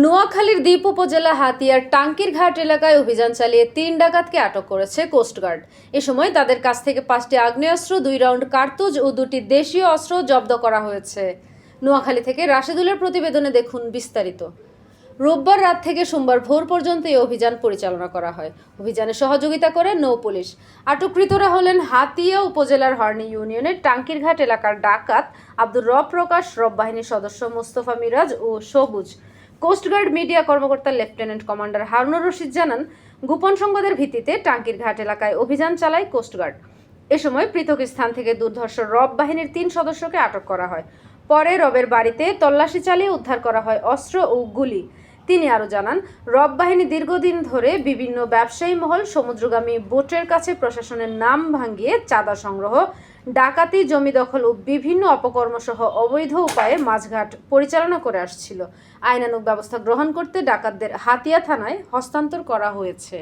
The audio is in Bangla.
নোয়াখালীর দ্বীপ উপজেলা হাতিয়ার টাঙ্কির ঘাট এলাকায় অভিযান চালিয়ে তিন ডাকাতকে আটক করেছে কোস্টগার্ড এ সময় তাদের কাছ থেকে পাঁচটি আগ্নেয়াস্ত্র, দুই রাউন্ড কার্তুজ ও দুটি দেশীয় অস্ত্র জব্দ করা হয়েছে। নোয়াখালী থেকে রাশেদুলের প্রতিবেদনে দেখুন বিস্তারিত। রোববার রাত থেকে সোমবার ভোর পর্যন্ত এই অভিযান পরিচালনা করা হয়। অভিযানে সহযোগিতা করে নৌ পুলিশ। আটককৃতরা হলেন হাতিয়া উপজেলার হর্নি ইউনিয়নের টাঙ্কিরঘাট এলাকার ডাকাত আব্দুর রব প্রকাশ, রব বাহিনীর সদস্য মোস্তফা মিরাজ ও সবুজ। কোস্টগার্ড মিডিয়া কর্মকর্তা লেফটেন্যান্ট কমান্ডার হারুনুর রশিদ জানান, গোপন সংবাদের ভিত্তিতে টাঙ্কির ঘাট এলাকায় অভিযান চালায় কোস্টগার্ড এ সময় পৃথক স্থান থেকে দুর্ধর্ষ রব বাহিনীর তিন সদস্যকে আটক করা হয়। পরে রবের বাড়িতে তল্লাশি চালিয়ে উদ্ধার করা হয় অস্ত্র ও গুলি। তিনি আরও জানান, রব বাহিনী দীর্ঘদিন ধরে বিভিন্ন ব্যবসায়ী মহল সমুদ্রগামী বোটের কাছে প্রশাসনের নাম ভাঙিয়ে চাঁদা সংগ্রহ ডাকাতি, জমি দখল ও বিভিন্ন অপকর্ম সহ অবৈধ উপায়ে মাছঘাট পরিচালনা করে আসছিল। আইনানুগ ব্যবস্থা গ্রহণ করতে ডাকাতদের হাতিয়া থানায় হস্তান্তর করা হয়েছে।